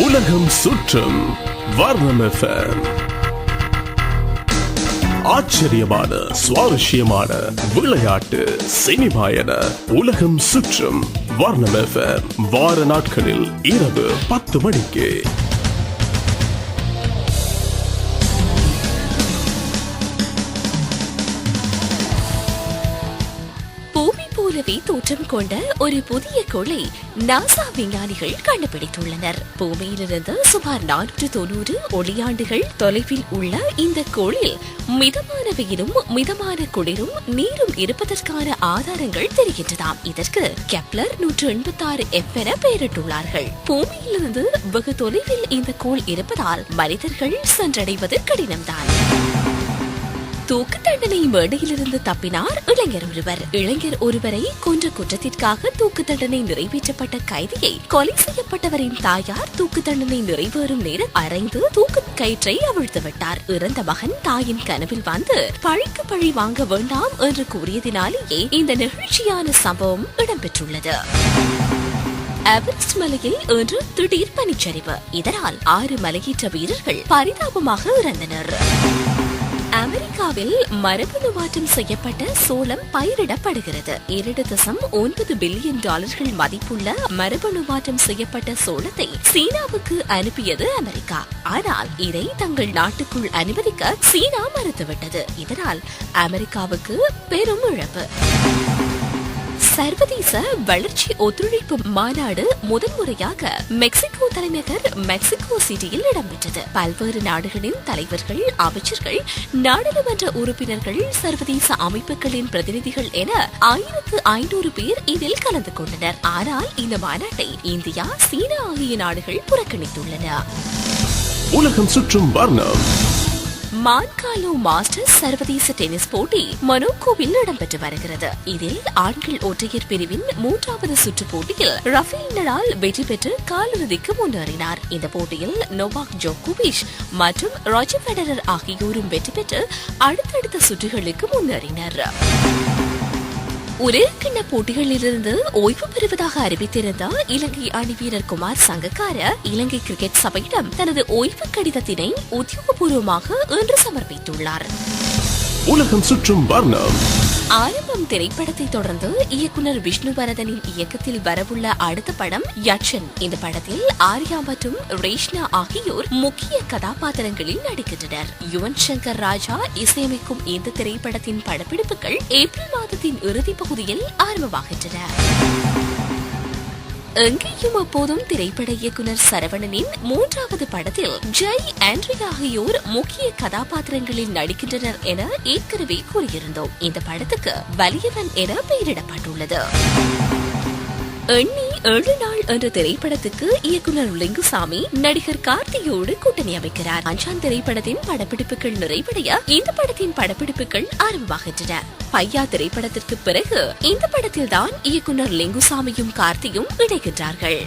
உலகம் சுற்றும் வர்ணம் ஆச்சரியமான சுவாரஸ்யமான விளையாட்டு சினிமா என உலகம் சுற்றும் வர்ணம் வார நாட்களில் இரவு பத்து மணிக்கு. போலவே தோற்றம் கொண்ட ஒரு புதிய கோளை நாசா விஞ்ஞானிகள் கண்டுபிடித்துள்ளனர். பூமியிலிருந்து சுமார் நானூற்று தொண்ணூறு ஒளியாண்டுகள் தொலைவில் உள்ள இந்த கோளில் மிதமான வெயிலும் மிதமான குளிரும் நீரும் இருப்பதற்கான ஆதாரங்கள் தெரிகின்றதாம். இதற்கு கெப்லர் நூற்று எண்பத்தி ஆறு எஃப் என பெயரிட்டுள்ளார்கள். பூமியிலிருந்து வெகு தொலைவில் இந்த கோள் இருப்பதால் மனிதர்கள் சென்றடைவது கடினம்தான். தூக்கு தண்டனை மேடையிலிருந்து தப்பினார் இளைஞர் ஒருவர். இளைஞர் ஒருவரை கொன்ற குற்றத்திற்காக தூக்கு தண்டனை நிறைவேற்றப்பட்ட கைதியை கொலை செய்யப்பட்டவரின் தாயார் தூக்கு தண்டனை நிறைவேறும் நேரம் அரைந்து தூக்கு கயிற்றை அவிழ்த்து விட்டார். இறந்த மகன் தாயின் கனவில் வந்து பழிக்கு பழி வாங்க வேண்டாம் என்று கூறியதினாலேயே இந்த நெகிழ்ச்சியான சம்பவம் இடம்பெற்றுள்ளது. எவரெஸ்ட் மலையில் இன்று திடீர் பனிச்சரிவு. இதனால் ஆறு மலையேற்ற வீரர்கள் பரிதாபமாக இறந்தனர். அமெரிக்காவில் மரபணு மாற்றம் செய்யப்பட்ட சோளம் பயிரிடப்படுகிறது. இரண்டு தசம் ஒன்பது பில்லியன் டாலர்கள் மதிப்புள்ள மரபணு மாற்றம் செய்யப்பட்ட சோளத்தை சீனாவுக்கு அனுப்பியது அமெரிக்கா. ஆனால் இதை தங்கள் நாட்டுக்குள் அனுமதிக்க சீனா மறுத்துவிட்டது. இதனால் அமெரிக்காவுக்கு பெரும் இழப்பு. சர்வதேச வளர்ச்சி ஒத்துழைப்பு மாநாடு முதன்முறையாக மெக்சிகோ தலைநகர் மெக்சிகோ சிட்டியில் இடம்பெற்றது. பல்வேறு நாடுகளின் தலைவர்கள் அமைச்சர்கள் நாடாளுமன்ற உறுப்பினர்கள் சர்வதேச அமைப்புகளின் பிரதிநிதிகள் என ஆயிரத்து ஐநூறு பேர் இதில் கலந்து கொண்டனர். ஆனால் இந்த மாநாட்டை இந்தியா சீனா ஆகிய நாடுகள் புறக்கணித்துள்ளன. உலகம் சுற்றும் வர்ணம். மான்காலோ மாஸ்டர்ஸ் சர்வதேச டென்னிஸ் போட்டி மொனோக்கோவில் இடம்பெற்று வருகிறது. இதில் ஆண்கள் ஒற்றையர் பிரிவின் மூன்றாவது சுற்று போட்டியில் ரஃபேல் நடால் வெற்றி பெற்று காலிறுதிக்கு முன்னேறினார். இந்த போட்டியில் நோவாக் ஜோகோவிச் மற்றும் ராஜர் ஃபெடரர் ஆகியோரும் வெற்றி பெற்று அடுத்தடுத்த சுற்றுகளுக்கு முன்னேறினர். உலகக்கிண்ண போட்டிகளிலிருந்து ஓய்வு பெறுவதாக அறிவித்திருந்த இலங்கை அணி வீரர் குமார் சங்கக்கார இலங்கை கிரிக்கெட் சபையிடம் தனது ஓய்வு கடிதத்தினை உத்தியோகபூர்வமாக இன்று சமர்ப்பித்துள்ளார். உலகம் சுற்றும் வர்ணம். ஆரம்பம் திரைப்படத்தை தொடர்ந்து இயக்குனர் விஷ்ணுவரதனின் இயக்கத்தில் வரவுள்ள அடுத்த படம் யட்சன். இந்த படத்தில் ஆர்யா மற்றும் ரேஷ்னா ஆகியோர் முக்கிய கதாபாத்திரங்களில் நடிக்கின்றனர். யுவன் சங்கர் ராஜா இசையமைக்கும் இந்த திரைப்படத்தின் படப்பிடிப்புகள் ஏப்ரல் மாதத்தின் இறுதி பகுதியில் ஆரம்பமாகின்றன. எங்கேயும் அப்போதும் திரைப்பட இயக்குனர் சரவணனின் மூன்றாவது படத்தில் ஜெய் ஆண்ட்ரி ஆகியோர் முக்கிய கதாபாத்திரங்களில் நடிக்கின்றனர் என ஏற்கனவே கூறியிருந்தோம். இந்த படத்துக்கு வலியவன் என பெயரிடப்பட்டுள்ளது. எண்ணி ஏழு நாள் என்ற திரைப்படத்துக்கு இயக்குனர் லிங்குசாமி நடிகர் கார்த்தியோடு கூட்டணி அமைக்கிறார். அஞ்சான் திரைப்படத்தின் படப்பிடிப்புகள் நிறைவடைய இந்த படத்தின் படப்பிடிப்புகள் ஆரம்பமாகின்றன. பையா திரைப்படத்திற்கு பிறகு இந்த படத்தில் தான் இயக்குனர் லிங்குசாமியும் கார்த்தியும் இணைகின்றார்கள்.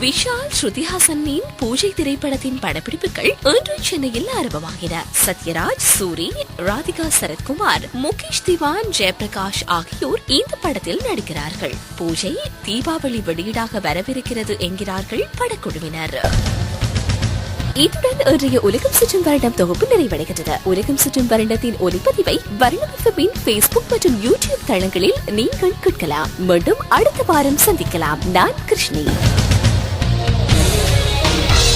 விஷால் ஸ்ருதிஹாசனின் பூஜை திரைப்படத்தின் படப்பிடிப்புகள் இன்று சென்னையில் ஆரம்பமாகின. சத்யராஜ் சூரி ராதிகா சரத்குமார் முகேஷ் திவான் ஜெயபிரகாஷ் ஆகியோர் இந்த படத்தில் நடிக்கிறார்கள். பூஜை தீபாவளி வெளியீடாக வரவிருக்கிறது என்கிறார்கள் படக்குழுவினர். இத்துடன் இன்றைய உலகம் சுற்றும் வருடம் தொகுப்பு நிறைவடைகின்றது. உலகம் சுற்றும் வருடத்தின் ஒலிப்பதிவை வருணமின் பேஸ்புக் மற்றும் யூடியூப் தளங்களில் நீங்கள் கேட்கலாம். மீண்டும் அடுத்த வாரம் சந்திக்கலாம். நான் கிருஷ்ணி.